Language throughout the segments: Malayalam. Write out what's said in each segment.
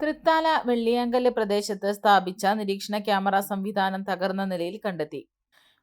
തൃത്താല വെള്ളിയാങ്കല്ല് പ്രദേശത്ത് സ്ഥാപിച്ച നിരീക്ഷണ ക്യാമറ സംവിധാനം തകർന്ന നിലയിൽ കണ്ടെത്തി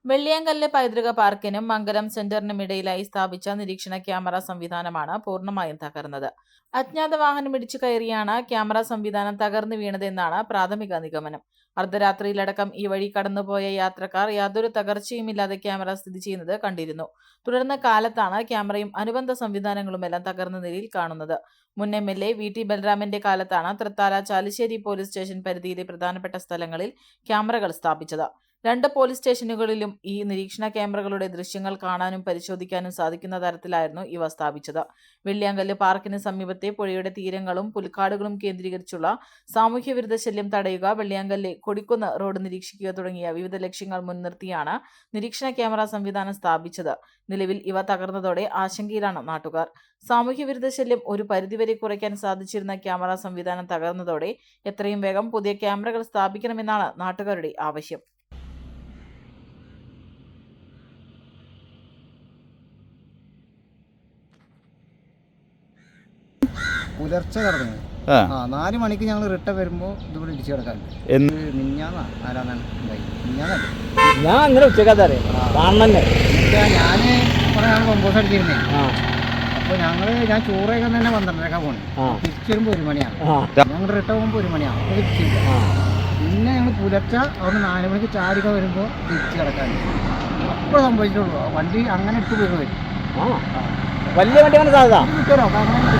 വെള്ളിയാങ്കല്ല് പൈതൃക പാർക്കിനും മംഗലം സെന്ററിനും ഇടയിലായി സ്ഥാപിച്ച നിരീക്ഷണ ക്യാമറ സംവിധാനമാണ് പൂർണമായും തകർന്നത്. അജ്ഞാത വാഹനം ഇടിച്ചു കയറിയാണ് ക്യാമറ സംവിധാനം തകർന്നു വീണതെന്നാണ് പ്രാഥമിക നിഗമനം. അർദ്ധരാത്രിയിലടക്കം ഈ വഴി കടന്നുപോയ യാത്രക്കാർ യാതൊരു തകർച്ചയുമില്ലാതെ ക്യാമറ സ്ഥിതി ചെയ്യുന്നത് കണ്ടിരുന്നു. തുടർന്ന കാലത്താണ് ക്യാമറയും അനുബന്ധ സംവിധാനങ്ങളുമെല്ലാം തകർന്ന നിലയിൽ കാണുന്നത്. മുൻ M L A V T ബലറാമിന്റെ കാലത്താണ് തൃത്താല ചാലിശ്ശേരി പോലീസ് സ്റ്റേഷൻ പരിധിയിലെ പ്രധാനപ്പെട്ട സ്ഥലങ്ങളിൽ ക്യാമറകൾ സ്ഥാപിച്ചത്. രണ്ട് പോലീസ് സ്റ്റേഷനുകളിലും ഈ നിരീക്ഷണ ക്യാമറകളുടെ ദൃശ്യങ്ങൾ കാണാനും പരിശോധിക്കാനും സാധിക്കുന്ന തരത്തിലായിരുന്നു ഇവ സ്ഥാപിച്ചത്. വെള്ളിയാങ്കല്ല് പാർക്കിന് സമീപത്തെ പുഴയുടെ തീരങ്ങളും പുൽക്കാടുകളും കേന്ദ്രീകരിച്ചുള്ള സാമൂഹ്യ വിരുദ്ധ ശല്യം തടയുക വെള്ളിയാങ്കല്ല് കൊടിക്കുന്ന് റോഡ് നിരീക്ഷിക്കുക തുടങ്ങിയ വിവിധ ലക്ഷ്യങ്ങൾ മുൻനിർത്തിയാണ് നിരീക്ഷണ ക്യാമറ സംവിധാനം സ്ഥാപിച്ചത്. നിലവിൽ ഇവ തകർന്നതോടെ ആശങ്കയിലാണ് നാട്ടുകാർ. സാമൂഹ്യ വിരുദ്ധ ശല്യം ഒരു പരിധിവരെ കുറയ്ക്കാൻ സാധിച്ചിരുന്ന ക്യാമറ സംവിധാനം തകർന്നതോടെ എത്രയും വേഗം പുതിയ ക്യാമറകൾ സ്ഥാപിക്കണമെന്നാണ് നാട്ടുകാരുടെ ആവശ്യം. പുലർച്ചെ കടന്നു ആ. നാല് മണിക്ക് ഞങ്ങൾ റിട്ടേൺ വരുമ്പോൾ ഇതിവിടെ ഇടിച്ചു കിടക്കാറുണ്ട്. എന്ന് മിഞ്ഞാന്നാ ആരാന്നാണ് ഉണ്ടായി. മിഞ്ഞാന്നല്ലേ? ഞാൻ അങ്ങനെ ഉച്ചക്കത്തെ അറിയാം. ഞാൻ കുറേ നാൾ കൊമ്പോസ് അടിച്ചിരുന്നേ. ആ. അപ്പോൾ ഞങ്ങൾ ഞാൻ ചോറൊക്കെ തന്നെ പന്ത്രണ്ടരക്കാ പോണേ. തിരിച്ചു വരുമ്പോൾ ഒരു മണിയാണ്. ഞങ്ങൾ റിട്ടേൺ പോകുമ്പോൾ ഒരു മണിയാണ്. അപ്പോൾ തിരിച്ചില്ല ആ. പിന്നെ ഞങ്ങൾ പുലർച്ചെ അവിടെ നാല് മണിക്ക് ചാരിക വരുമ്പോൾ തിരിച്ചു കിടക്കാറുണ്ട്. അപ്പോൾ സംഭവിച്ചിട്ടുള്ളൂ. വണ്ടി അങ്ങനെ ഇട്ട് പോയി വരും. വലിയ വണ്ടി അങ്ങനെ സാധ്യത?